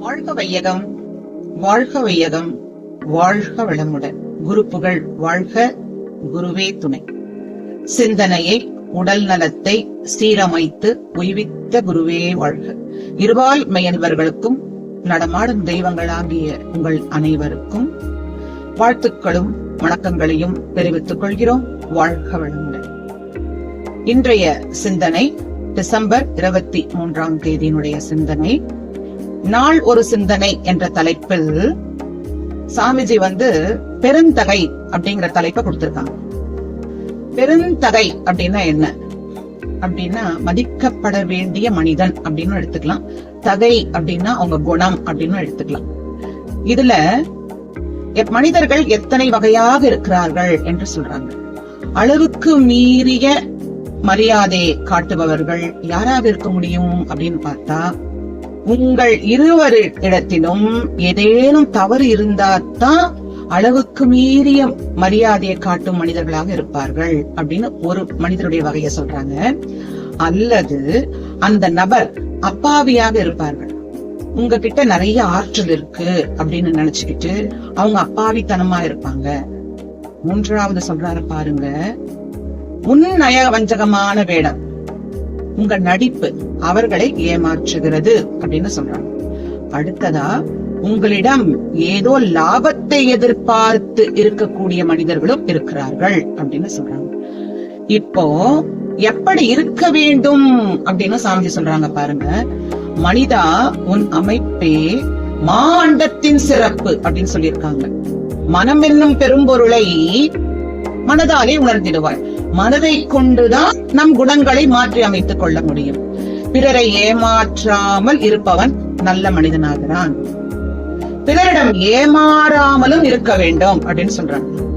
வாழ்க வையகம் வாழ்க வையகம் வாழ்க வளமுடன். குரு புகழ் வாழ்க குருவே துணை. சிந்தனையை உடல் நலத்தை சீரமைத்து உய்வித்த குருவே வாழ்க. இருபால் மையன்பர்களுக்கும் நடமாடும் தெய்வங்களாகிய உங்கள் அனைவருக்கும் வாழ்த்துக்களும் வணக்கங்களையும் தெரிவித்துக் கொள்கிறோம். வாழ்க வளமுடன். இன்றைய சிந்தனை டிசம்பர் இருபத்தி மூன்றாம் தேதியினுடைய சிந்தனை நாள் ஒரு சிந்தனை என்ற தலைப்பில் சாமிஜி வந்து பெருந்தகை அப்படிங்கிற தலைப்பை கொடுத்திருக்காங்க. பெருந்தகை அப்படின்னா என்ன? அப்படின்னா மதிக்கப்பட வேண்டிய மனிதன் அப்படின்னு எடுத்துக்கலாம். தகை அப்படின்னா அவங்க குணம் அப்படின்னு எடுத்துக்கலாம். இதுல மனிதர்கள் எத்தனை வகையாக இருக்கிறார்கள் என்று சொல்றாங்க. அளவுக்கு மீறிய மரியாதை காட்டுபவர்கள் யாராக இருக்க முடியும் அப்படின்னு பார்த்தா உங்கள் இருவரு இடத்திலும் ஏதேனும் தவறு இருந்தாதான் அளவுக்கு மீறிய மரியாதையை காட்டும் மனிதர்களாக இருப்பார்கள் அப்படின்னு ஒரு மனிதருடைய வகையை சொல்றாங்க. அல்லது அந்த நபர் அப்பாவியாக இருப்பார்கள். உங்ககிட்ட நிறைய ஆற்றல் இருக்கு அப்படின்னு நினைச்சுக்கிட்டு அவங்க அப்பாவித்தனமா இருப்பாங்க. மூன்றாவது சொல்றாரு பாருங்க உன்னய வஞ்சகமான வேடம் உங்க நடிப்பு அவர்களை ஏமாற்றுகிறது அப்படின்னு சொல்றாங்க. அடுத்ததா உங்களிடம் ஏதோ லாபத்தை எதிர்பார்த்து இருக்கக்கூடிய மனிதர்களும் இருக்கிறார்கள் அப்படின்னு சொல்றாங்க. இப்போ எப்படி இருக்க வேண்டும் அப்படின்னு சாமிஜி சொல்றாங்க பாருங்க. மனிதா உன் அமைப்பே மாண்டத்தின் சிறப்பு அப்படின்னு சொல்லியிருக்காங்க. மனம் என்னும் பெரும்பொருளை மனதாலே உணர்ந்திடுவாய். மனதை கொண்டுதான் நம் குணங்களை மாற்றி அமைத்துக் கொள்ள முடியும். பிறரை ஏமாற்றாமல் இருப்பவன் நல்ல மனிதனாகிறான். பிறரிடம் ஏமாறாமலும் இருக்க வேண்டும் அப்படின்னு சொல்றான்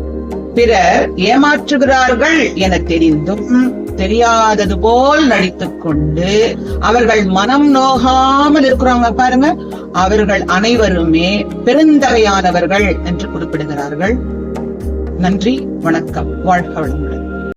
பிறர் ஏமாற்றுகிறார்கள் என தெரிந்தும் தெரியாதது போல் நடித்துக் கொண்டு அவர்கள் மனம் நோகாமல் இருக்கிறாங்க பாருங்க. அவர்கள் அனைவருமே பெருந்தகையானவர்கள் என்று குறிப்பிடுகிறார்கள். நன்றி வணக்கம் வாழ்க வளமுடன்.